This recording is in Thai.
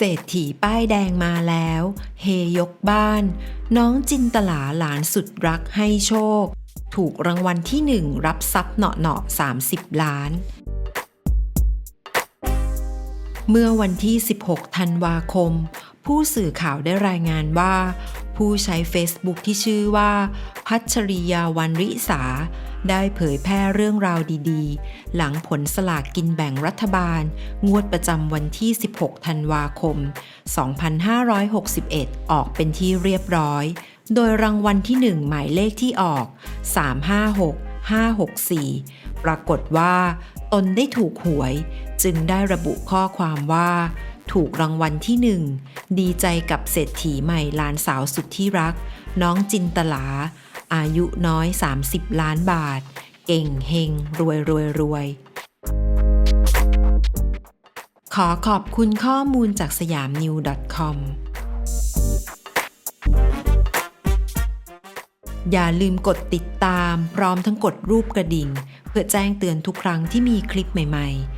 เศรษฐีป้ายแดงมาแล้ว เฮยกบ้าน น้องจินตลาหลานสุดรักให้โชค ถูกรางวัลที่หนึ่งรับทรัพย์เหนาะเนาะ30 ล้าน เมื่อวันที่ 16 ธันวาคม ผู้สื่อข่าวได้รายงานว่า ผู้ใช้ Facebook ที่ชื่อว่า พัชริยาวันริสา ได้เผยแพร่เรื่องราวดีๆ หลังผลสลากกินแบ่งรัฐบาล งวดประจำวันที่ 16 ธันวาคม 2561 ออกเป็นที่เรียบร้อย โดยรางวัลที่ 1 หมายเลขที่ออก 356 564 ปรากฏว่า ตนได้ถูกหวย จึงได้ระบุข้อความว่า ถูกรางวัลที่หนึ่งดีใจกับเศรษฐีใหม่หลานสาวสุดที่รัก น้องจินตลา อายุน้อย 30 ล้านบาท เก่งเฮง รวยรวยรวย ขอขอบคุณข้อมูลจากสยามนิว .com อย่าลืมกดติดตามพร้อมทั้งกดรูปกระดิ่ง เพื่อแจ้งเตือนทุกครั้งที่มีคลิปใหม่ ๆ